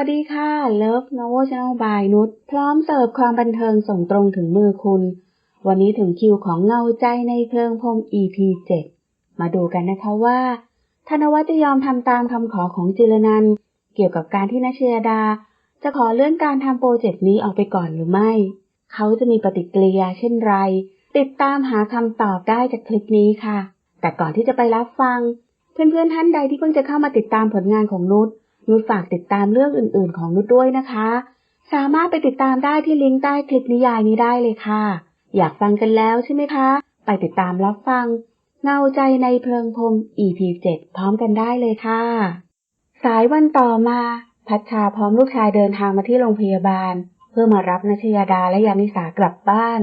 สวัสดีค่ะ Love Novel Channel by นุชพร้อมเสิร์ฟความบันเทิงส่งตรงถึงมือคุณ วันนี้ถึงคิวของเงาใจในเพลิงพรม EP 7 มาดูกันนะคะว่า ธนวัฒน์จะยอมทำตามคำขอของจิรนัน เกี่ยวกับการที่นัชยาดา จะขอเลื่อนการทำโปรเจกต์นี้ออกไปก่อนหรือไม่ เขาจะมีปฏิกิริยาเช่นไร ติดตามหาคำตอบได้จากคลิปนี้ค่ะ แต่ก่อนที่จะไปรับฟัง เพื่อนๆท่านใดที่เพิ่งจะเข้ามาติดตามผลงานของนุช นุชฝากติดตามเรื่องอื่น ๆ ของนุชด้วยนะคะ สามารถไปติดตามได้ที่ลิงก์ใต้คลิปนิยายนี้ได้เลยค่ะ อยากฟังกันแล้วใช่ไหมคะ ไปติดตามรับฟัง เงาใจในเพลิงพรม EP 7พร้อมกันได้เลยค่ะ สายวันต่อมา พัชชาพร้อมลูกชายเดินทางมาที่โรงพยาบาล เพื่อมารับนัชยาดาและยานิสากลับบ้าน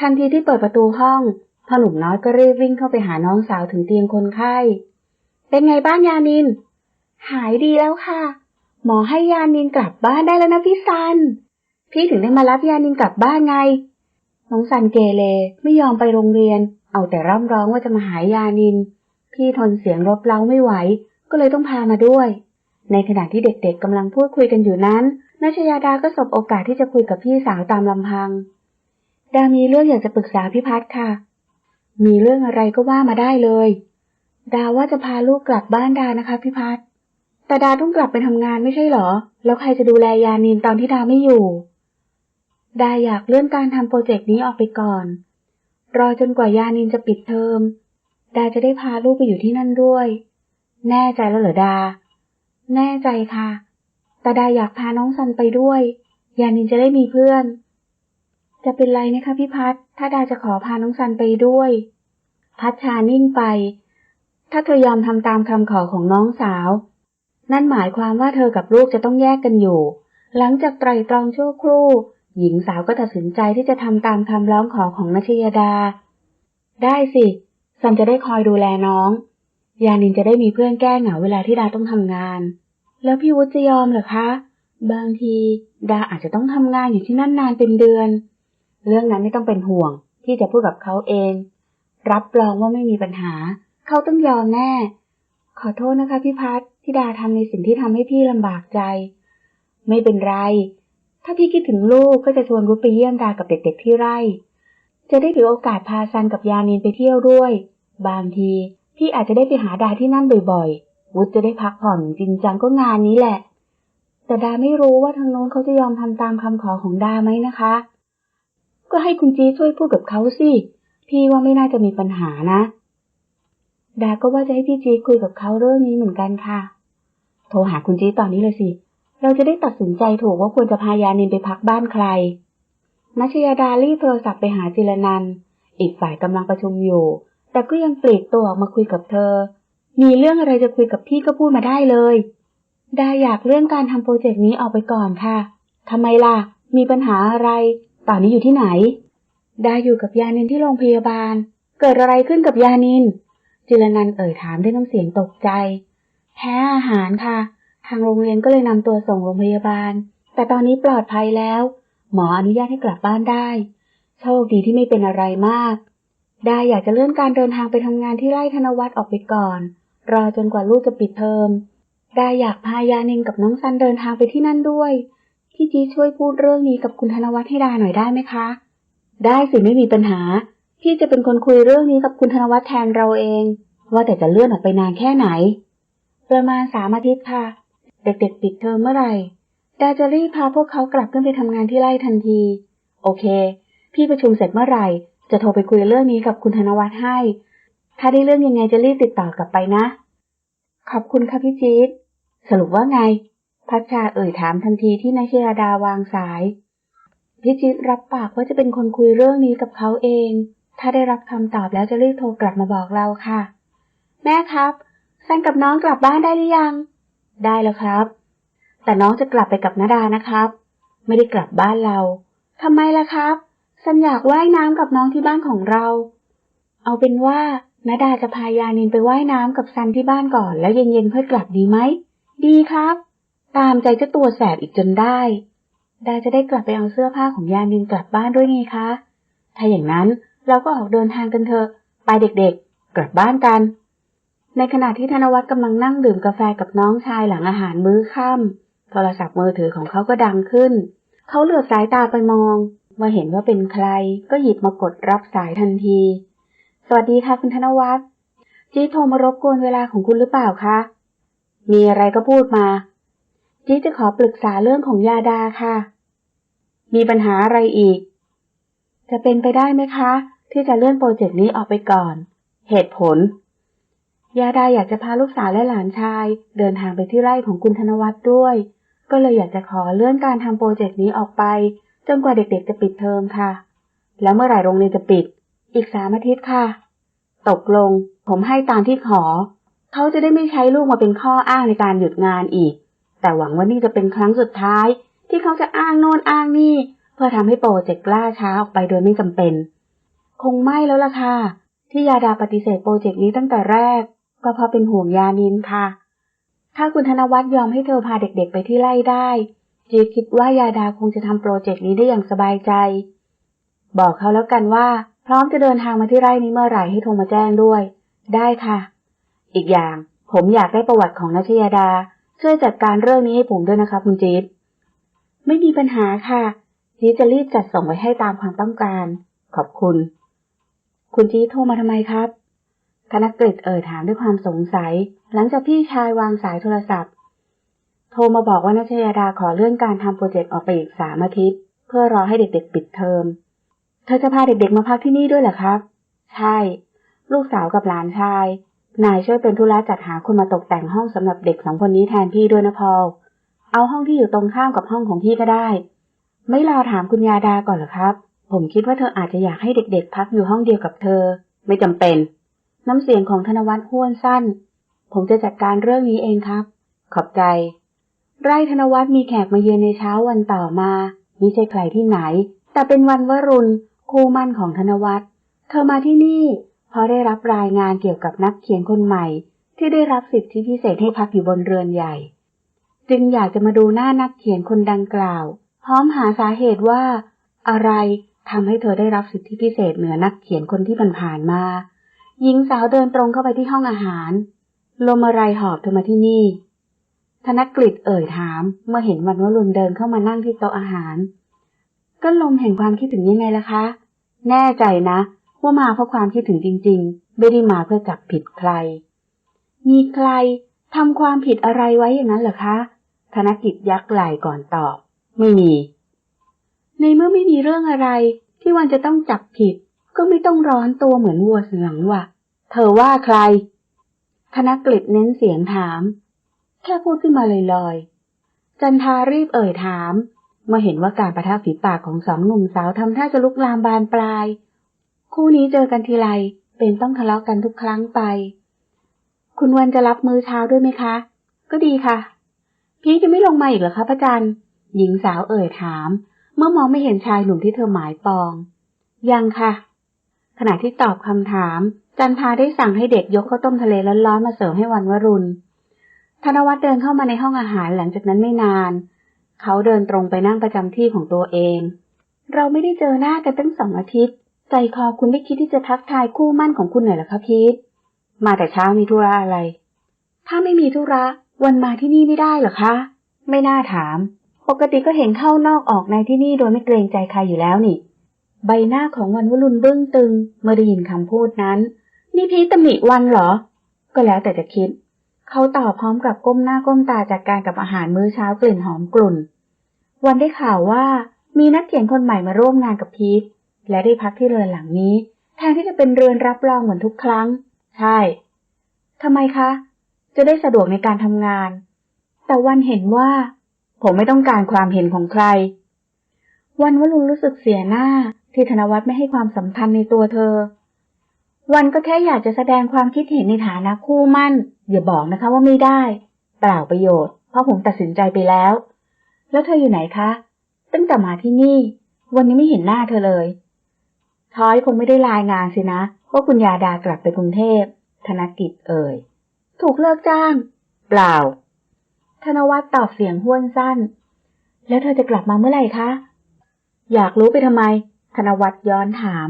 ทันทีที่เปิดประตูห้องพ่อหนุ่มน้อยก็รีบวิ่งเข้าไปหาน้องสาวถึงเตียงคนไข้ เป็นไงบ้างยานิน หายดีแล้วค่ะ หมอให้ยานินกลับบ้านได้แล้วนะพี่ซัน พี่ถึงได้มารับยานินกลับบ้านไง น้องซันเกเรไม่ยอมไปโรงเรียน เอาแต่ร่ำร้องว่าจะมาหายานิน พี่ทนเสียงรบเร้าไม่ไหว ก็เลยต้องพามาด้วย ในขณะที่เด็กๆกำลังพูดคุยกันอยู่นั้นนัชยาดาก็สบโอกาสที่จะคุยกับพี่สาวตามลำพัง ดามีเรื่องอยากจะปรึกษาพี่พัดค่ะ มีเรื่องอะไรก็ว่ามาได้เลย ดาว่าจะพาลูกกลับบ้านดานะคะพี่พัด แต่ดาต้องกลับไปทำงานไม่ใช่เหรอ แล้วใครจะดูแลยานินตอนที่ดาไม่อยู่ ดาอยากเลื่อนการทำโปรเจกต์นี้ออกไปก่อน รอจนกว่ายานินจะปิดเทอม ดาจะได้พาลูกไปอยู่ที่นั่นด้วย แน่ใจแล้วเหรอดา แน่ใจค่ะ แต่ดาอยากพาน้องซันไปด้วย ยานินจะได้มีเพื่อน จะเป็นไรไหมคะพี่พัดถ้าดาจะขอพาน้องซันไปด้วย พัชชานิ่งไป ถ้าเธอยอมทำตามคำขอของน้องสาว นั่นหมายความว่าเธอกับลูกจะต้องแยกกันอยู่ หลังจากไตรตรองชั่วครู่ หญิงสาวก็ตัดสินใจที่จะทำตามคำร้องขอของนัชยดา ได้สิซันจะได้คอยดูแลน้อง ยานินจะได้มีเพื่อนแก้เหงาเวลาที่ดาต้องทำงาน แล้วพี่วุฒิจะยอมเหรอคะ บางที ดาอาจจะต้องทำงานอยู่ที่นั่นนานเป็นเดือน เรื่องนั้นไม่ต้องเป็นห่วง ที่จะพูดกับเขาเอง รับรองว่าไม่มีปัญหา เขาต้องยอมแน่ ขอโทษนะคะพี่พัด ที่ดาทำในสิ่งที่ทำให้พี่ลำบากใจ ไม่เป็นไร ถ้าพี่คิดถึงลูกก็จะชวนรุดไปเยี่ยมดากับเด็กๆที่ไร่ จะได้ถือโอกาสพาซันกับยานินไปเที่ยวด้วย บางที พี่อาจจะได้ไปหาดาที่นั่นบ่อยๆ วุฒจะได้พักผ่อนจริงจังก็งานนี้แหละ แต่ดาไม่รู้ว่าทางโน้นเขาจะยอมทำตามคำขอของดาไหมนะคะ ก็ให้คุณจีช่วยพูดกับเขาสิ พี่ว่าไม่น่าจะมีปัญหานะ ดาก็ว่าจะให้พี่จีคุยกับเขาเรื่องนี้เหมือนกันค่ะ ทรหาคุณจีตอนนี้เลยสิ เราจะได้ตัดสินใจถูกว่าควรจะพายานินไปพักบ้านใครนัชยาดารีบโทรศัพท์ไปหาจิรนัน อีกฝ่ายกำลังประชุมอยู่ แต่ก็ยังปลีกตัวออกมาคุยกับเธอ มีเรื่องอะไรจะคุยกับพี่ก็พูดมาได้เลย ดาอยากเลื่อนการทำโปรเจกต์นี้ออกไปก่อนค่ะ ทำไมล่ะ มีปัญหาอะไร ตอนนี้อยู่ที่ไหน ดาอยู่กับยานินที่โรงพยาบาล เกิดอะไรขึ้นกับยานิน จิรนันเอ่ยถามด้วยน้ำเสียงตกใจ แพ้อาหารค่ะ ทางโรงเรียนก็เลยนำตัวส่งโรงพยาบาล แต่ตอนนี้ปลอดภัยแล้ว หมออนุญาตให้กลับบ้านได้ โชคดีที่ไม่เป็นอะไรมาก ไดาอยากจะเลื่อนการเดินทางไปทำงานที่ไร่ธนวัฒน์ออกไปก่อน รอจนกว่าลูกจะปิดเทอม ไดาอยากพายานินกับน้องซันเดินทางไปที่นั่นด้วย พี่จีช่วยพูดเรื่องนี้กับคุณธนวัฒน์ให้ดาหน่อยได้ไหมคะ ได้สิไม่มีปัญหา พี่จะเป็นคนคุยเรื่องนี้กับคุณธนวัฒน์แทนเราเอง ว่าแต่จะเลื่อนออกไปนานแค่ไหน ประมาณสามอาทิตย์ค่ะ เด็กๆปิดเทอมเมื่อไหร่ดาจะรีบพาพวกเขากลับขึ้นไปทำงานที่ไร่ทันที โอเค พี่ประชุมเสร็จเมื่อไหร่ จะโทรไปคุยเรื่องนี้กับคุณธนวัฒน์ให้ ถ้าได้เรื่องยังไงจะรีบติดต่อกลับไปนะ ขอบคุณค่ะพี่จี๊ดสรุปว่าไง พัชชาเอ่ยถามทันทีที่นายชยาดาวางสาย พี่จี๊ดรับปากว่าจะเป็นคนคุยเรื่องนี้กับเขาเอง ถ้าได้รับคำตอบแล้วจะรีบโทรกลับมาบอกเราค่ะ แม่ครับ ซันกับน้องกลับบ้านได้หรือยัง ได้แล้วครับ แต่น้องจะกลับไปกับนาดานะครับ ไม่ได้กลับบ้านเราทำไมล่ะครับซันอยากว่ายน้ำกับน้องที่บ้านของเรา เอาเป็นว่านาดาจะพายานินไปว่ายน้ำกับซันที่บ้านก่อน แล้วเย็นๆค่อยกลับดีไหม ดีครับ ตามใจเจ้าตัวแสบอีกจนได้ ดาจะได้กลับไปเอาเสื้อผ้าของยานินกลับบ้านด้วยไงคะ ถ้าอย่างนั้นเราก็ออกเดินทางกันเถอะ ไปเด็กๆ กลับบ้านกัน ในขณะที่ธนวัฒน์กำลังนั่งดื่มกาแฟกับน้องชายหลังอาหารมื้อค่ำโทรศัพท์มือถือของเขาก็ดังขึ้น เขาเหลือบสายตาไปมอง เมื่อเห็นว่าเป็นใคร ก็หยิบมากดรับสายทันที สวัสดีค่ะคุณธนวัฒน์จีโทรมารบกวนเวลาของคุณหรือเปล่าคะ มีอะไรก็พูดมา จีจะขอปรึกษาเรื่องของยาดาค่ะ มีปัญหาอะไรอีก จะเป็นไปได้ไหมคะ ที่จะเลื่อนโปรเจกต์นี้ออกไปก่อน เหตุผล ยาดาอยากจะพาลูกสาวและหลานชาย เดินทางไปที่ไร่ของคุณธนวัฒน์ด้วย ก็เลยอยากจะขอเลื่อนการทำโปรเจกต์นี้ออกไป จนกว่าเด็กๆจะปิดเทอมค่ะ แล้วเมื่อไหร่โรงเรียนจะปิด อีกสามอาทิตย์ค่ะ ตกลง ผมให้ตามที่ขอ เขาจะได้ไม่ใช้ลูกมาเป็นข้ออ้างในการหยุดงานอีก แต่หวังว่านี่จะเป็นครั้งสุดท้าย ที่เขาจะอ้างโน่นอ้างนี่ เพื่อทำให้โปรเจกต์ล่าช้าออกไปโดยไม่จำเป็น คงไม่แล้วล่ะค่ะ ที่ยาดาปฏิเสธโปรเจกต์นี้ตั้งแต่แรก ก็เพราะเป็นห่วงยานินค่ะ ถ้าคุณธนวัฒน์ยอมให้เธอพาเด็กๆไปที่ไร่ได้จีคิดว่ายาดาคงจะทำโปรเจกต์นี้ได้อย่างสบายใจ บอกเขาแล้วกันว่า พร้อมจะเดินทางมาที่ไร่นี้เมื่อไหร่ให้โทรมาแจ้งด้วย ได้ค่ะ อีกอย่างผมอยากได้ประวัติของนัชยาดา ช่วยจัดการเรื่องนี้ให้ผมด้วยนะคะคุณจี๊ดไม่มีปัญหาค่ะจี๊ดจะรีบจัดส่งไปให้ตามความต้องการ ขอบคุณ คุณจี๊ดโทรมาทำไมครับ ธนกฤษเอ่ยถามด้วยความสงสัย หลังจากพี่ชายวางสายโทรศัพท์ โทรมาบอกว่านัชยาดาขอเลื่อนการทำโปรเจกต์ออกไปอีกสามอาทิตย์ เพื่อรอให้เด็กๆปิดเทอม เธอจะพาเด็กๆมาพักที่นี่ด้วยเหรอครับ ใช่ ลูกสาวกับหลานชาย นายช่วยเป็นธุระจัดหาคนมาตกแต่งห้องสำหรับเด็กสองคนนี้แทนพี่ด้วยนะพอลเอาห้องที่อยู่ตรงข้ามกับห้องของพี่ก็ได้ ไม่รอถามคุณยาดาก่อนเหรอครับ ผมคิดว่าเธออาจจะอยากให้เด็กๆ พักอยู่ห้องเดียวกับเธอ ไม่จำเป็น น้ำเสียงของธนวัฒน์ห้วนสั้น ผมจะจัดการเรื่องนี้เองครับ ขอบใจ ไร่ธนวัฒน์มีแขกมาเยือนในเช้าวันต่อมามิใช่ใครที่ไหน แต่เป็นวันวรุณ คู่มั่นของธนวัฒน์เธอมาที่นี่เพราะได้รับรายงานเกี่ยวกับนักเขียนคนใหม่ ที่ได้รับสิทธิพิเศษให้พักอยู่บนเรือนใหญ่ จึงอยากจะมาดูหน้านักเขียนคนดังกล่าว พร้อมหาสาเหตุว่า อะไรทำให้เธอได้รับสิทธิพิเศษเหนือนักเขียนคนที่ผ่านมา หญิงสาวเดินตรงเข้าไปที่ห้องอาหาร ลมอะไรหอบเธอมาที่นี่ ธนกฤษเอ่ยถาม เมื่อเห็นวันวรุณเดินเข้ามานั่งที่โต๊ะอาหาร ก็ลมแห่งความคิดถึงยังไงล่ะคะ แน่ใจนะ ว่ามาเพราะความคิดถึงจริง ๆ ไม่ได้มาเพื่อจับผิดใคร มีใครทำความผิดอะไรไว้อย่างนั้นเหรอคะ ธนกิจยักไหล่ก่อนตอบ ไม่มี ในเมื่อไม่มีเรื่องอะไรที่วันจะต้องจับผิด ก็ไม่ต้องร้อนตัวเหมือนวัวเสืองว่ะ เธอว่าใคร ธนกฤษเน้นเสียงถาม แค่พูดขึ้นมาลอยๆ จันทารีบเอ่ยถาม เมื่อเห็นว่าการประทับฝีปากของสองหนุ่มสาวทำท่าจะลุกลามบานปลาย คู่นี้เจอกันทีไร เป็นต้องทะเลาะกันทุกครั้งไป คุณวันจะรับมือเช้าด้วยไหมคะ ก็ดีค่ะ พี่จะไม่ลงมาอีกเหรอคะพระจันทร์หญิงสาวเอ่ยถาม เมื่อมองไม่เห็นชายหนุ่มที่เธอหมายปอง ยังค่ะ ขณะที่ตอบคำถาม จันทาได้สั่งให้เด็กยกข้าวต้มทะเลร้อนๆมาเสิร์ฟให้วันวรุณ ธนวัฒน์เดินเข้ามาในห้องอาหารหลังจากนั้นไม่นาน เขาเดินตรงไปนั่งประจำที่ของตัวเอง เราไม่ได้เจอหน้ากันตั้งสองอาทิตย์ ใจคอคุณไม่คิดที่จะทักทายคู่มั่นของคุณหน่อยหรอคะพีทมาแต่เช้ามีธุระอะไร ถ้าไม่มีธุระวันมาที่นี่ไม่ได้หรอคะ ไม่น่าถาม ปกติก็เห็นเข้านอกออกในที่นี่โดยไม่เกรงใจใครอยู่แล้วนี่ ใบหน้าของวันวรุณบึ้งตึงเมื่อได้ยินคำพูดนั้น นี่พีตำหนิวันเหรอ ก็แล้วแต่จะคิด เขาตอบพร้อมกับก้มหน้าก้มตาจัดการกับอาหารมื้อเช้ากลิ่นหอมกลุ่น วันได้ข่าวว่ามีนักเขียนคนใหม่มาร่วมงานกับพีทและได้พักที่เรือนหลังนี้ แทนที่จะเป็นเรือนรับรองเหมือนทุกครั้ง ใช่ทำไมคะ จะได้สะดวกในการทำงาน แต่วันเห็นว่า ผมไม่ต้องการความเห็นของใคร วันวรุณรู้สึกเสียหน้า ที่ธนวัฒน์ไม่ให้ความสำคัญในตัวเธอ วันก็แค่อยากจะแสดงความคิดเห็นในฐานะคู่มั่น อย่าบอกนะคะว่าไม่ได้ เปล่าประโยชน์ เพราะผมตัดสินใจไปแล้ว แล้วเธออยู่ไหนคะ ตั้งแต่มาที่นี่ วันนี้ไม่เห็นหน้าเธอเลยท้อยคงไม่ได้รายงานสินะว่าคุณยาดากลับไปกรุงเทพ ธนกิจเอ่ย ถูกเลิกจ้าง เปล่า ธนวัฒน์ตอบเสียงห้วนสั้น แล้วเธอจะกลับมาเมื่อไหร่คะ อยากรู้ไปทำไม ธนวัฒน์ย้อนถาม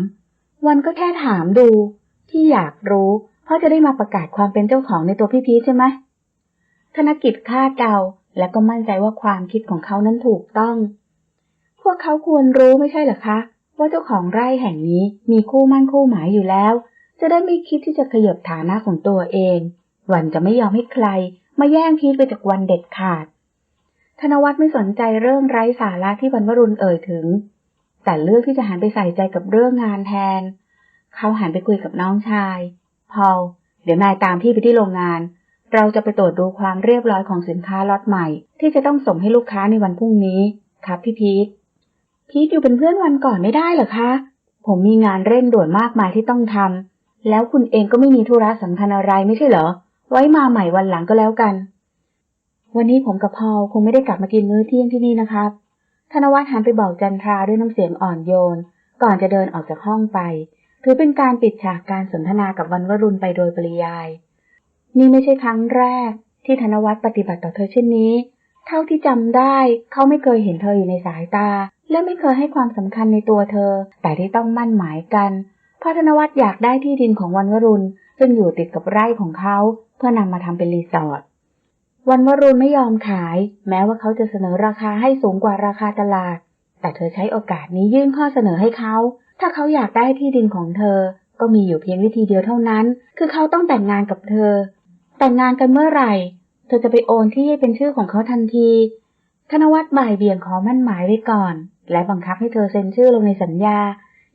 วันก็แค่ถามดู ที่อยากรู้ เพราะจะได้มาประกาศความเป็นเจ้าของในตัวพี่พีชใช่ไหมธนกิจคาดเดาและก็มั่นใจว่าความคิดของเขานั้นถูกต้อง พวกเขาควรรู้ไม่ใช่หรอคะ ว่าเจ้าของไร่แห่งนี้มีคู่มั่นคู่หมายอยู่แล้ว จะได้ไม่คิดที่จะขยบฐานะของตัวเอง วันจะไม่ยอมให้ใคร มาแย่งพีทไปจากวันเด็ดขาด ธนวัฒน์ไม่สนใจเรื่องไร้สาระที่วันวรุณเอ่ยถึง แต่เลือกที่จะหันไปใส่ใจกับเรื่องงานแทน เขาหันไปคุยกับน้องชาย พอลเดี๋ยวนายตามพี่ไปที่โรงงาน เราจะไปตรวจดูความเรียบร้อยของสินค้าล็อตใหม่ ที่จะต้องส่งให้ลูกค้าในวันพรุ่งนี้ ครับพี่พีท พีทอยู่เป็นเพื่อนวันก่อนไม่ได้เหรอคะ ผมมีงานเร่งด่วนมากมายที่ต้องทำแล้วคุณเองก็ไม่มีธุระสำคัญอะไรไม่ใช่เหรอ ไว้มาใหม่วันหลังก็แล้วกัน วันนี้ผมกับพอลคงไม่ได้กลับมากินมื้อเที่ยงที่นี่นะครับ ธนวัฒน์หันไปบอกจันทราด้วยน้ำเสียงอ่อนโยน ก่อนจะเดินออกจากห้องไป ถือเป็นการปิดฉากการสนทนากับวันวรุณไปโดยปริยาย นี่ไม่ใช่ครั้งแรก ที่ธนวัฒน์ปฏิบัติต่อเธอเช่นนี้ เท่าที่จำได้ เขาไม่เคยเห็นเธออยู่ในสายตา และไม่เคยให้ความสำคัญในตัวเธอ แต่ที่ต้องมั่นหมายกันเพราะธนวัฒน์อยากได้ที่ดินของวันวรุณซึ่งอยู่ติดกับไร่ของเขา เพื่อนำมาทำเป็นรีสอร์ท วันวรุณไม่ยอมขาย แม้ว่าเขาจะเสนอราคาให้สูงกว่าราคาตลาด แต่เธอใช้โอกาสนี้ยื่นข้อเสนอให้เขา ถ้าเขาอยากได้ที่ดินของเธอ ก็มีอยู่เพียงวิธีเดียวเท่านั้น คือเขาต้องแต่งงานกับเธอ แต่งงานกันเมื่อไหร่ เธอจะไปโอนที่ให้เป็นชื่อของเขาทันที ธนวัฒน์บ่ายเบี่ยงขอมั่นหมายไว้ก่อน และบังคับให้เธอเซ็นชื่อลงในสัญญา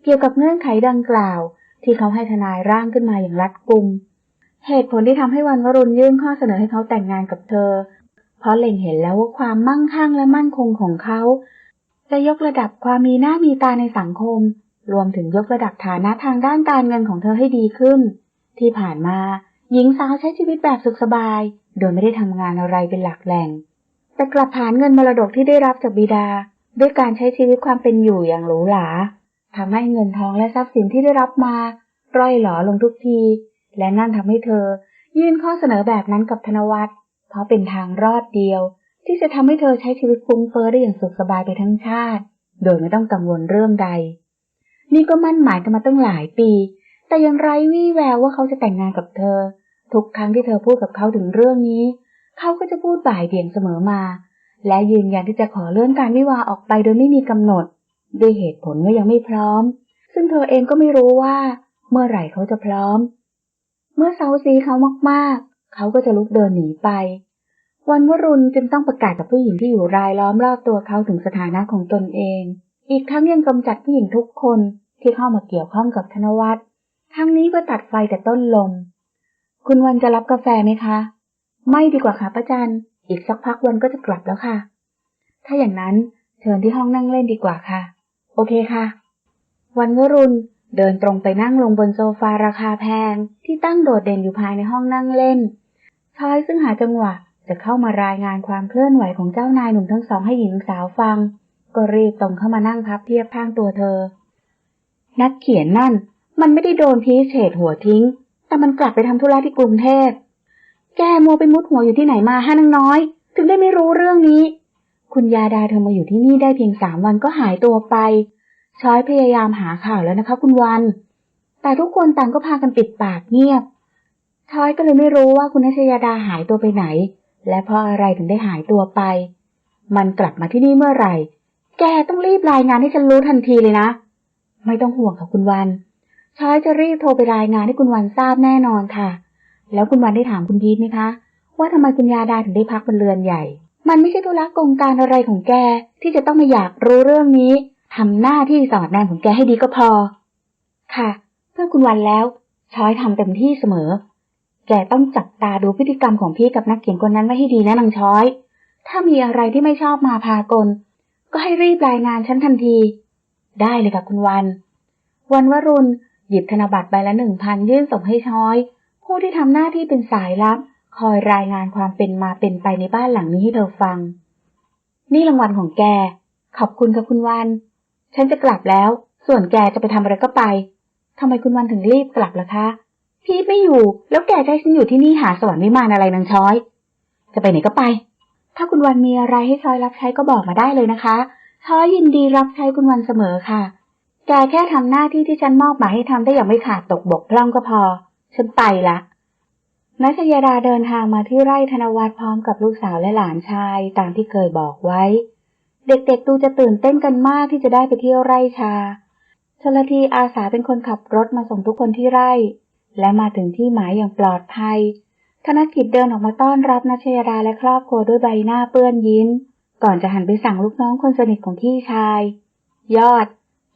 เกี่ยวกับเงื่อนไขดังกล่าว ที่เขาให้ทนายร่างขึ้นมาอย่างรัดกุม เหตุผลที่ทำให้วันวรุณยื่นข้อเสนอให้เขาแต่งงานกับเธอ เพราะเล็งเห็นแล้วว่าความมั่งคั่งและมั่นคงของเขา จะยกระดับความมีหน้ามีตาในสังคม รวมถึงยกระดับฐานะทางด้านการเงินของเธอให้ดีขึ้น ที่ผ่านมา หญิงสาวใช้ชีวิตแบบสุขสบาย โดยไม่ได้ทำงานอะไรเป็นหลักแหล่ง แต่กลับผ่านเงินมรดกที่ได้รับจากบิดา ด้วยการใช้ชีวิตความเป็นอยู่อย่างหรูหราทำให้เงินทองและทรัพย์สินที่ได้รับมาร่อยหลอลงทุกที และนั่นทำให้เธอ ยื่นข้อเสนอแบบนั้นกับธนวัฒน์เพราะเป็นทางรอดเดียว ที่จะทำให้เธอใช้ชีวิตฟุ้งเฟ้อได้อย่างสุขสบายไปทั้งชาติ โดยไม่ต้องกังวลเรื่องใด นี่ก็มั่นหมายกันมาตั้งหลายปี แต่ยังไร้วี่แววว่าเขาจะแต่งงานกับเธอ ทุกครั้งที่เธอพูดกับเขาถึงเรื่องนี้ เขาก็จะพูดบ่ายเบี่ยงเสมอมา และยืนยันที่จะขอเลื่อนการวิวาออกไปโดยไม่มีกำหนด ด้วยเหตุผลว่ายังไม่พร้อม ซึ่งเธอเองก็ไม่รู้ว่า เมื่อไหร่เขาจะพร้อม เมื่อเซาซีเขามากๆ เขาก็จะลุกเดินหนีไป วันวรุณจึงต้องประกาศกับผู้หญิงที่อยู่รายล้อมรอบตัวเขาถึงสถานะของตนเอง อีกทั้งยังกำจัดผู้หญิงทุกคนที่เข้ามาเกี่ยวข้องกับธนวัฒน์ทั้งนี้เพื่อตัดไฟแต่ต้นลม คุณวันจะรับกาแฟไหมคะ ไม่ดีกว่าค่ะป้าจันอีกสักพักวันก็จะกลับแล้วค่ะ ถ้าอย่างนั้นเชิญที่ห้องนั่งเล่นดีกว่าค่ะ โอเคค่ะ วันวรุณ เดินตรงไปนั่งลงบนโซฟาราคาแพง ที่ตั้งโดดเด่นอยู่ภายในห้องนั่งเล่น ชายซึ่งหาจังหวะจะเข้ามารายงานความเคลื่อนไหวของเจ้านายหนุ่มทั้งสองให้หญิงสาวฟัง ก็รีบตรงเข้ามานั่งพับเพียบข้างตัวเธอ นักเขียนนั่น มันไม่ได้โดนพีชเฉดหัวทิ้ง แต่มันกลับไปทำธุระที่กรุงเทพ แกโมไปมุดหัวอยู่ที่ไหนมาฮะนางน้อย ถึงได้ไม่รู้เรื่องนี้ คุณยาดาเธอมาอยู่ที่นี่ได้เพียงสามวันก็หายตัวไป ช้อยพยายามหาข่าวแล้วนะคะ คุณวัน แต่ทุกคนต่างก็พากันปิดปากเงียบช้อยก็เลยไม่รู้ว่าคุณนัชยาดาหายตัวไปไหน และเพราะอะไรถึงได้หายตัวไป มันกลับมาที่นี่เมื่อไหร่ แกต้องรีบรายงานให้ฉันรู้ทันทีเลยนะ ไม่ต้องห่วงค่ะคุณวันช้อยจะรีบโทรไปรายงานให้คุณวันทราบแน่นอนค่ะ แล้วคุณวันได้ถามคุณพีทไหมคะ ว่าทำไมคุณยาดาถึงได้พักบนเรือนใหญ่ มันไม่ใช่ธุระกงการอะไรของแกที่จะต้องมาอยากรู้เรื่องนี้ ทำหน้าที่สอดแนมของแกให้ดีก็พอ ค่ะ เพื่อคุณวันแล้ว ช้อยทำเต็มที่เสมอ แกต้องจับตาดูพฤติกรรมของพี่กับนักเขียนคนนั้นไว้ให้ดีนะนางช้อย ถ้ามีอะไรที่ไม่ชอบมาพากล ก็ให้รีบรายงานฉันทันที ได้เลยค่ะคุณวัน วันวรุณหยิบธนบัตรใบละหนึ่งพันยื่นส่งให้ช้อย ผู้ที่ทำหน้าที่เป็นสายลับ คอยรายงานความเป็นมาเป็นไปในบ้านหลังนี้ให้เธอฟัง นี่รางวัลของแก ขอบคุณค่ะคุณวัน ฉันจะกลับแล้ว ส่วนแกจะไปทำอะไรก็ไปทำไมคุณวันถึงรีบกลับล่ะคะ พีทไม่อยู่แล้วแกจะให้ฉันอยู่ที่นี่หาสวรรค์วิมานอะไรนางช้อย จะไปไหนก็ไป ถ้าคุณวันมีอะไรให้ช้อยรับใช้ก็บอกมาได้เลยนะคะช้อยยินดีรับใช้คุณวันเสมอค่ะ แกแค่ทำหน้าที่ที่ฉันมอบหมายให้ทำได้อย่างไม่ขาดตกบกพร่องก็พอ ฉันไปละนัชยดาเดินทางมาที่ไร่ธนวัฒน์พร้อมกับลูกสาวและหลานชายตามที่เคยบอกไว้ เด็กๆดูจะตื่นเต้นกันมากที่จะได้ไปเที่ยวไร่ชาชลทีอาสาเป็นคนขับรถมาส่งทุกคนที่ไร่ และมาถึงที่หมายอย่างปลอดภัย ธนกิจเดินออกมาต้อนรับนัชยดาและครอบครัวด้วยใบหน้าเปื้อนยิ้ม ก่อนจะหันไปสั่งลูกน้องคนสนิทของพี่ชาย ยอด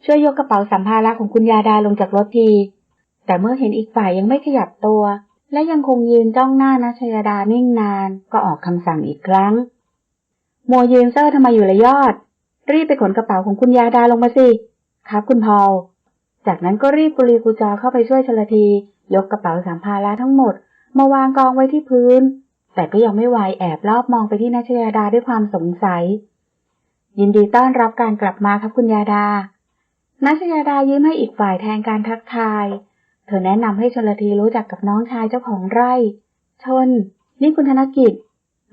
ช่วยยกกระเป๋าสัมภาระของคุณยาดาลงจากรถที แต่เมื่อเห็นอีกฝ่ายยังไม่ขยับตัว และยังคงยืนจ้องหน้านัชยดานิ่งนาน ก็ออกคำสั่งอีกครั้ง มัวยืนเซอร์ทำไมอยู่ละยอด รีบไปขนกระเป๋าของคุณยาดาลงมาสิ ครับคุณพอลจากนั้นก็รีบกุลีกุจอเข้าไปช่วยชลที ยกกระเป๋าสัมภาระทั้งหมด มาวางกองไว้ที่พื้น แต่ก็ยังไม่ไหวแอบรอบมองไปที่นัชยาดาด้วยความสงสัย ยินดีต้อนรับการกลับมาครับคุณยาดานัชยาดายิ้มให้อีกฝ่ายแทนการทักทาย เธอแนะนำให้ชลทีรู้จักกับน้องชายเจ้าของไร่ ชน นี่คุณธนกิจ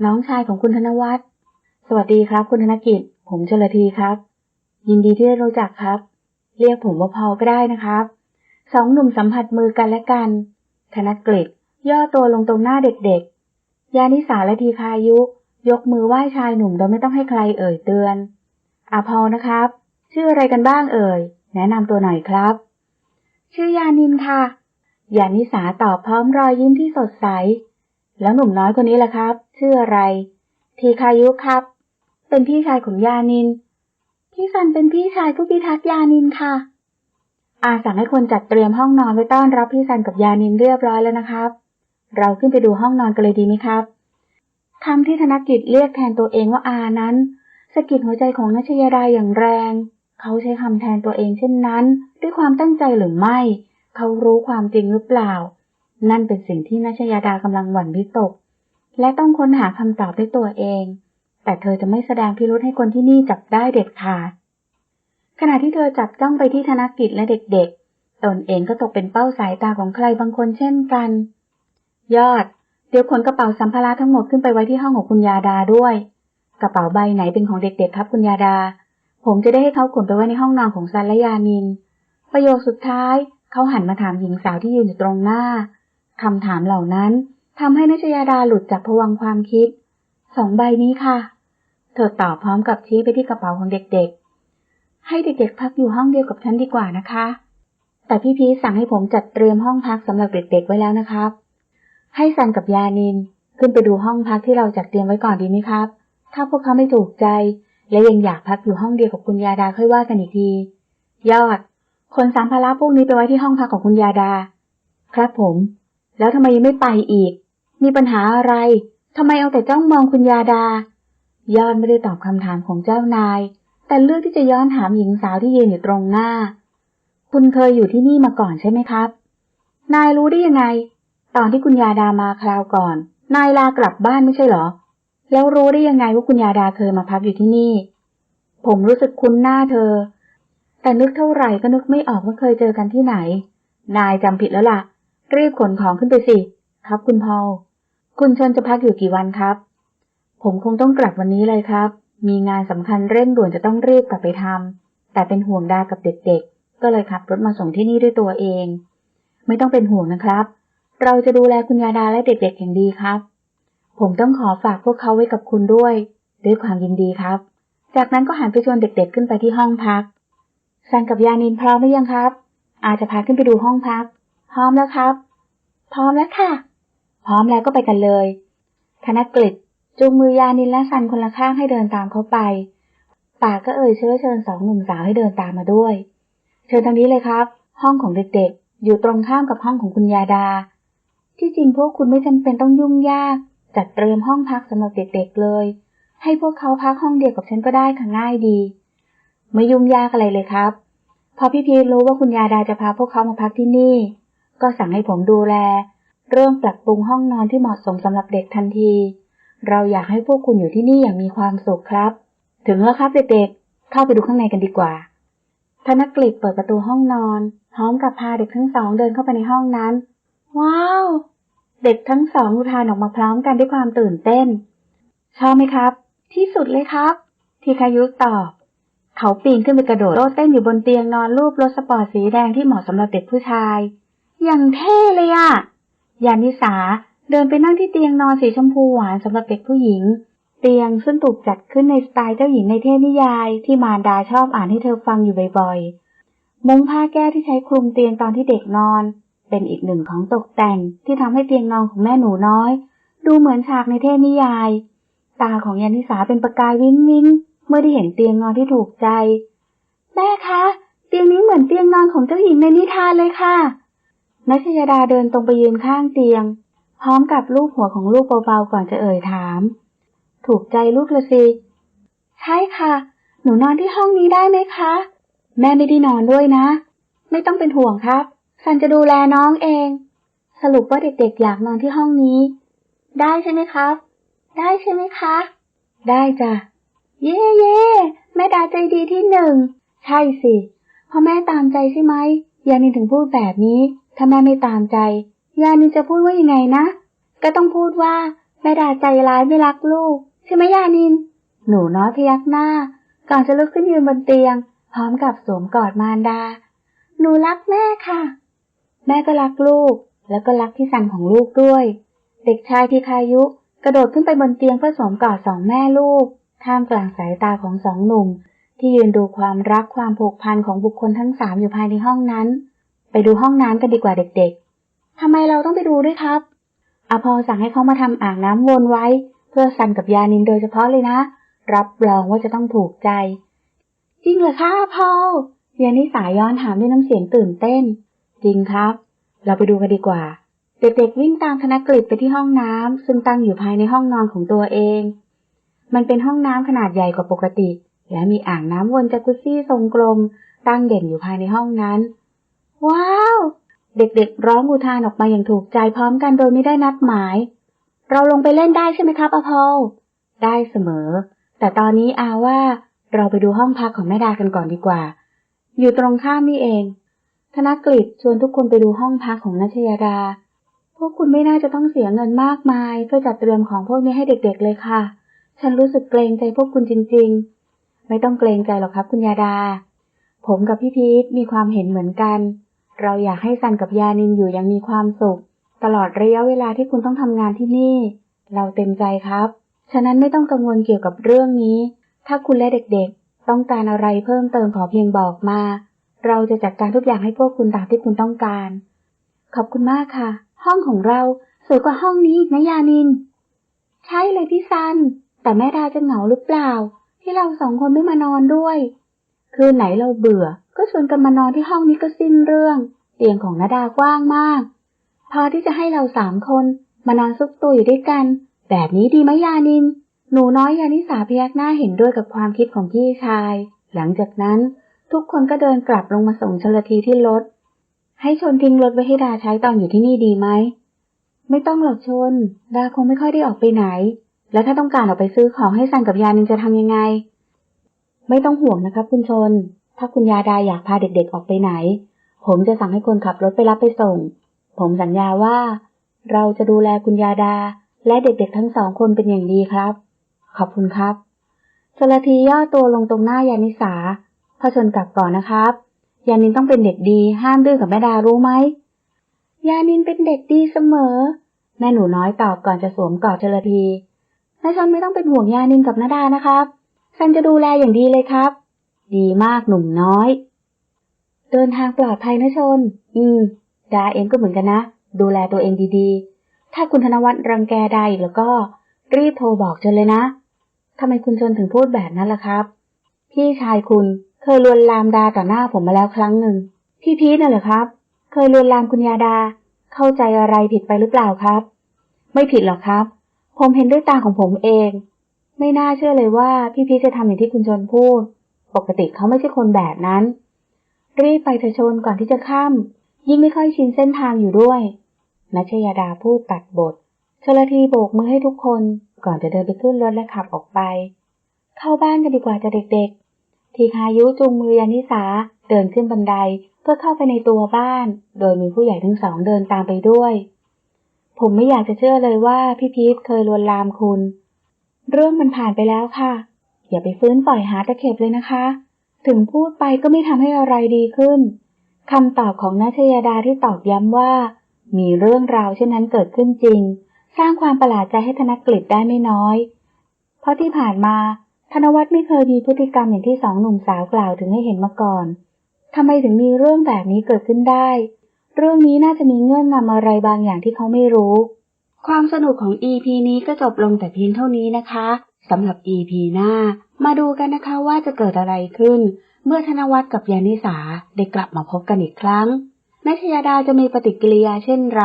น้องชายของคุณธนวัฒน์ สวัสดีครับ คุณธนกิจ ผมชลทีครับ ยินดีที่ได้รู้จักครับ เรียกผมว่าพอก็ได้นะครับ สองหนุ่มสัมผัสมือกันและกัน ธนกฤษย่อตัวลงตรงหน้าเด็กๆ ยานิสาและทีคายุ ยกมือไหว้ชายหนุ่มโดยไม่ต้องให้ใครเอ่ยเตือนอาพอนะครับ ชื่ออะไรกันบ้างเอ่ย แนะนำตัวหน่อยครับ ชื่อยานินค่ะ ยานิสาตอบพร้อมรอยยิ้มที่สดใส แล้วหนุ่มน้อยคนนี้ล่ะครับ ชื่ออะไร ทีคายุครับ เป็นพี่ชายของยานิน พี่ซันเป็นพี่ชายผู้พิทักษ์ยานินค่ะ อาสั่งให้คนจัดเตรียมห้องนอนไว้ต้อนรับพี่ซันกับยานินเรียบร้อยแล้วนะครับ เราขึ้นไปดูห้องนอนกันเลยดีไหมครับคำที่ธนกิจเรียกแทนตัวเองว่าอานั้นสะกิดหัวใจของนัชยาดาอย่างแรง เขาใช้คำแทนตัวเองเช่นนั้น ด้วยความตั้งใจหรือไม่ เขารู้ความจริงหรือเปล่า นั่นเป็นสิ่งที่นัชยาดากำลังหวั่นวิตก และต้องค้นหาคำตอบด้วยตัวเอง แต่เธอจะไม่แสดงพิรุธให้คนที่นี่จับได้เด็ดขาด ขณะที่เธอจับจ้องไปที่ธนกิจและเด็กๆ ตนเองก็ตกเป็นเป้าสายตาของใครบางคนเช่นกัน ยอด เดี๋ยวขนกระเป๋าสัมภาระทั้งหมดขึ้นไปไว้ที่ห้องของคุณยาดาด้วย กระเป๋าใบไหนเป็นของเด็กๆครับคุณยาดา ผมจะได้ให้เขาขนไปไว้ในห้องนอนของซันและยานิน ประโยคสุดท้ายเขาหันมาถามหญิงสาวที่ยืนอยู่ตรงหน้าคำถามเหล่านั้นทำให้นัชยาดาหลุดจากภวังความคิด สองใบนี้ค่ะ เธอตอบพร้อมกับชี้ไปที่กระเป๋าของเด็กๆ ให้เด็กๆ พักอยู่ห้องเดียวกับฉันดีกว่านะคะ แต่พี่พีสั่งให้ผมจัดเตรียมห้องพักสำหรับเด็กๆ ไว้แล้วนะครับ ให้ซันกับยานินขึ้นไปดูห้องพักที่เราจัดเตรียมไว้ก่อนดีไหมครับ ถ้าพวกเขาไม่ถูกใจ และยังอยากพักอยู่ห้องเดียวกับคุณยาดาค่อยว่ากันอีกที ยอด คนสัมภาระพวกนี้ไปไว้ที่ห้องพักของคุณยาดา ครับผม แล้วทำไมยังไม่ไปอีก มีปัญหาอะไร ทำไมเอาแต่จ้องมองคุณยาดา ยอดไม่ได้ตอบคำถามของเจ้านาย แต่เลือกที่จะย้อนถามหญิงสาวที่ยืนอยู่ตรงหน้า คุณเคยอยู่ที่นี่มาก่อนใช่ไหมครับ นายรู้ได้ยังไง ตอนที่คุณยาดามาคราวก่อน นายลากลับบ้านไม่ใช่เหรอ แล้วรู้ได้ยังไงว่าคุณยาดาเคยมาพักอยู่ที่นี่ ผมรู้สึกคุ้นหน้าเธอ แต่นึกเท่าไหร่ก็นึกไม่ออกว่าเคยเจอกันที่ไหน นายจำผิดแล้วล่ะ รีบขนของขึ้นไปสิ ครับคุณพอล คุณชนจะพักอยู่กี่วันครับ ผมคงต้องกลับวันนี้เลยครับ มีงานสำคัญเร่งด่วนจะต้องรีบกลับไปทำแต่เป็นห่วงดากับเด็กๆ ก็เลยขับรถมาส่งที่นี่ด้วยตัวเอง ไม่ต้องเป็นห่วงนะครับ เราจะดูแลคุณยาดาและเด็กๆอย่างดีครับ ผมต้องขอฝากพวกเขาไว้กับคุณด้วย ด้วยความยินดีครับ จากนั้นก็หันไปชวนเด็กๆขึ้นไปที่ห้องพักซันกับยานินพร้อมหรือยังครับ อาจจะพาขึ้นไปดูห้องพัก พร้อมแล้วครับ พร้อมแล้วค่ะ พร้อมแล้วก็ไปกันเลย ธนกฤษจูงมือยานินและซันคนละข้างให้เดินตามเขาไป ป่าก็เอ่ยเชื้อเชิญสองหนุ่มสาวให้เดินตามมาด้วย เชิญทางนี้เลยครับ ห้องของเด็กๆ อยู่ตรงข้ามกับห้องของคุณยาดา ที่จริงพวกคุณไม่จำเป็นต้องยุ่งยาก จัดเตรียมห้องพักสำหรับเด็กๆเลย ให้พวกเขาพักห้องเดียวกับฉันก็ได้ค่ะง่ายดี ไม่ยุ่งยากอะไรเลยครับ พอพี่พีรู้ว่าคุณยาดาจะพาพวกเขามาพักที่นี่ ก็สั่งให้ผมดูแล เรื่องปรับปรุงห้องนอนที่เหมาะสมสำหรับเด็กทันที เราอยากให้พวกคุณอยู่ที่นี่อย่างมีความสุขครับ ถึงแล้วครับเด็กๆ เข้าไปดูข้างในกันดีกว่า ธนกฤษเปิดประตูห้องนอน พร้อมกับพาเด็กทั้งสองเดินเข้าไปในห้องนั้น ว้าว เด็กทั้งสองอุทานออกมาพร้อมกันด้วยความตื่นเต้น ชอบไหมครับ ที่สุดเลยครับทีคายุตอบ เขาปีนขึ้นไปกระโดดโลดเต้นอยู่บนเตียงนอนรูปรถสปอร์ตสีแดงที่เหมาะสำหรับเด็กผู้ชาย อย่างเท่เลยอะ ยานิสาเดินไปนั่งที่เตียงนอนสีชมพูหวานสำหรับเด็กผู้หญิง เตียงซึ่งถูกจัดขึ้นในสไตล์เจ้าหญิงในเทพนิยายที่มารดาชอบอ่านให้เธอฟังอยู่บ่อยๆ มุ้งผ้าแก้ที่ใช้คลุมเตียงตอนที่เด็กนอน เป็นอีกหนึ่งของตกแต่งที่ทำให้เตียงนอนของแม่หนูน้อย ดูเหมือนฉากในเทพนิยาย ตาของยานิสาเป็นประกายวิ้งวิ้งเมื่อได้เห็นเตียงนอนที่ถูกใจ แม่คะ เตียงนี้เหมือนเตียงนอนของเจ้าหญิงในนิทานเลยค่ะ นัชยดาเดินตรงไปยืนข้างเตียง พร้อมกับลูบหัวของลูกเบาๆก่อนจะเอ่ยถาม ถูกใจลูกละสิ ใช่ค่ะ หนูนอนที่ห้องนี้ได้ไหมคะ แม่ไม่ได้นอนด้วยนะ ไม่ต้องเป็นห่วงครับ ซันจะดูแลน้องเอง สรุปว่าเด็กๆอยากนอนที่ห้องนี้ ได้ใช่ไหมครับ ได้ใช่ไหมคะ ได้จ้ะ เย่เย่แม่ดาใจดีที่หนึ่ง ใช่สิ เพราะแม่ตามใจใช่ไหมยานินถึงพูดแบบนี้ ถ้าแม่ไม่ตามใจ ยานินจะพูดว่ายังไงนะ ก็ต้องพูดว่าแม่ด่าใจร้ายไม่รักลูก ใช่ไหมยานิน หนูน้อยพยักหน้า ก่อนจะลุกขึ้นยืนบนเตียง พร้อมกับสวมกอดมารดา หนูรักแม่ค่ะ แม่ก็รักลูก แล้วก็รักพี่สันของลูกด้วย เด็กชายทีคายุกระโดดขึ้นไปบนเตียงเพื่อสวมกอดสองแม่ลูก ท่ามกลางสายตาของสองหนุ่ม ที่ยืนดูความรักความผูกพันของบุคคลทั้งสามอยู่ภายในห้องนั้น ไปดูห้องน้ำกันดีกว่าเด็กๆทำไมเราต้องไปดูด้วยครับอภอสั่งให้เขามาทำอ่างน้ำวนไว้ เพื่อสันกับยานินโดยเฉพาะเลยนะ รับรองว่าจะต้องถูกใจ จริงเหรอคะอภอยานิสาย้อนถามด้วยน้ำเสียงตื่นเต้น จริงครับ เราไปดูกันดีกว่า เด็กๆวิ่งตามธนกฤษไปที่ห้องน้ำซึ่งตั้งอยู่ภายในห้องนอนของตัวเอง มันเป็นห้องน้ำขนาดใหญ่กว่าปกติ และมีอ่างน้ำวนจากุซซี่ทรงกลม ตั้งเด่นอยู่ภายในห้องนั้น ว้าว เด็กๆ ร้องอุทานออกมาอย่างถูกใจพร้อมกันโดยไม่ได้นัดหมาย เราลงไปเล่นได้ใช่ไหมครับอพอลได้เสมอ แต่ตอนนี้อาว่าเราไปดูห้องพักของแม่ดากันก่อนดีกว่า อยู่ตรงข้ามนี่เอง ธนกฤษชวนทุกคนไปดูห้องพักของนัชยาดา พวกคุณไม่น่าจะต้องเสียเงินมากมาย เพื่อจัดเตรียมของพวกนี้ให้เด็กๆเลยค่ะ ฉันรู้สึกเกรงใจพวกคุณจริง ๆ ไม่ต้องเกรงใจหรอกครับคุณยาดา ผมกับพี่พีทมีความเห็นเหมือนกัน เราอยากให้ซันกับยานินอยู่อยังมีความสุข ตลอดระยะเวลาที่คุณต้องทำงานที่นี่ เราเต็มใจครับ ฉะนั้นไม่ต้องกังวลเกี่ยวกับเรื่องนี้ ถ้าคุณและเด็กๆ ต้องการอะไรเพิ่มเติมขอเพียงบอกมา เราจะจัดการทุกอย่างให้พวกคุณตามที่คุณต้องการ ขอบคุณมากค่ะ ห้องของเราสวยกว่าห้องนี้อีกนะยานิน ใช่เลยพี่ซัน แต่แม่ดาจะเหงาหรือเปล่า ที่เราสองคนไม่มานอนด้วย คืนไหนเราเบื่อ ก็ชวนกันมานอนที่ห้องนี้ก็สิ้นเรื่อง เตียงของนาดากว้างมาก พอที่จะให้เราสามคนมานอนซุกตัวอยู่ด้วยกัน แบบนี้ดีไหมยานิน หนูน้อยยานิสาพยักหน้าเห็นด้วยกับความคิดของพี่ชาย หลังจากนั้น ทุกคนก็เดินกลับลงมาส่งชลทีที่รถ ให้ชนทิ้งรถไว้ให้ดาใช้ตอนอยู่ที่นี่ดีไหม ไม่ต้องหรอกชน ดาคงไม่ค่อยได้ออกไปไหน แล้วถ้าต้องการออกไปซื้อของให้ซันกับยานินจะทำยังไง ไม่ต้องห่วงนะครับคุณชน ถ้าคุณยาดาอยากพาเด็กๆออกไปไหน ผมจะสั่งให้คนขับรถไปรับไปส่ง ผมสัญญาว่า เราจะดูแลคุณยาดา และเด็กๆทั้งสองคนเป็นอย่างดีครับ ขอบคุณครับชลทีย่อตัวลงตรงหน้ายานิสาพอชนกลับก่อนนะครับยานินต้องเป็นเด็กดีห้ามดื้อกับแม่ดารู้ไหมยานินเป็นเด็กดีเสมอ แม่หนูน้อยตอบก่อนจะสวมกอดชลทีแม่ชนไม่ต้องเป็นห่วงยานินกับนาดานะครับฉันจะดูแลอย่างดีเลยครับ ดีมากหนุ่มน้อย เดินทางปลอดภัยนะชน อืม ดาเองก็เหมือนกันนะ ดูแลตัวเองดีๆ ถ้าคุณธนวัฒน์รังแกดาอีกแล้วก็ รีบโทรบอกชนเลยนะทำไมคุณชนถึงพูดแบบนั้นล่ะครับ พี่ชายคุณเคยลวนลามดาต่อหน้าผมมาแล้วครั้งหนึ่ง พี่พีทน่ะเหรอครับ เคยลวนลามคุณยาดา เข้าใจอะไรผิดไปหรือเปล่าครับ ไม่ผิดหรอกครับ ผมเห็นด้วยตาของผมเอง ไม่น่าเชื่อเลยว่าพี่พีทจะทำอย่างที่คุณชนพูด ปกติเขาไม่ใช่คนแบบนั้น รีบไปเถอะชนก่อนที่จะข้าม ยิ่งไม่ค่อยชินเส้นทางอยู่ด้วยนัชยาดาพูดตัดบทชลทีโบกมือให้ทุกคนก่อนจะเดินไปขึ้นรถและขับออกไป เข้าบ้านกันดีกว่าจะเด็กๆ ทีคายุจูงมือยานิสาเดินขึ้นบันไดเพื่อเข้าไปในตัวบ้าน โดยมีผู้ใหญ่ทั้งสองเดินตามไปด้วย ผมไม่อยากจะเชื่อเลยว่าพี่พีทเคยลวนลามคุณ เรื่องมันผ่านไปแล้วค่ะ อย่าไปฟื้นปล่อยหาตะเข็บเลยนะคะ ถึงพูดไปก็ไม่ทำให้อะไรดีขึ้นคำตอบของนัชยาดาที่ตอบย้ำว่า มีเรื่องราวเช่นนั้นเกิดขึ้นจริง สร้างความประหลาดใจให้ธนกฤษได้ไม่น้อย เพราะที่ผ่านมาธนวัฒน์ไม่เคยมีพฤติกรรมอย่างที่สองหนุ่มสาวกล่าวถึงให้เห็นมาก่อนทำไมถึงมีเรื่องแบบนี้เกิดขึ้นได้ เรื่องนี้น่าจะมีเงื่อนงำอะไรบางอย่างที่เขาไม่รู้ ความสนุกของ EP นี้ก็จบลงแต่เพียงเท่านี้นะคะ สำหรับ EP หน้า มาดูกันนะคะว่าจะเกิดอะไรขึ้น เมื่อธนวัฒน์กับยานิสาได้กลับมาพบกันอีกครั้งนัชยาดาจะมีปฏิกิริยาเช่นไร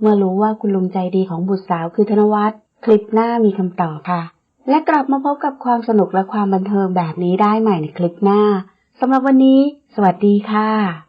เมื่อรู้ว่าคุณลุงใจดีของบุตรสาวคือธนวัฒน์คลิปหน้ามีคำตอบค่ะ และกลับมาพบกับความสนุกและความบันเทิงแบบนี้ได้ใหม่ในคลิปหน้าสำหรับวันนี้ สวัสดีค่ะ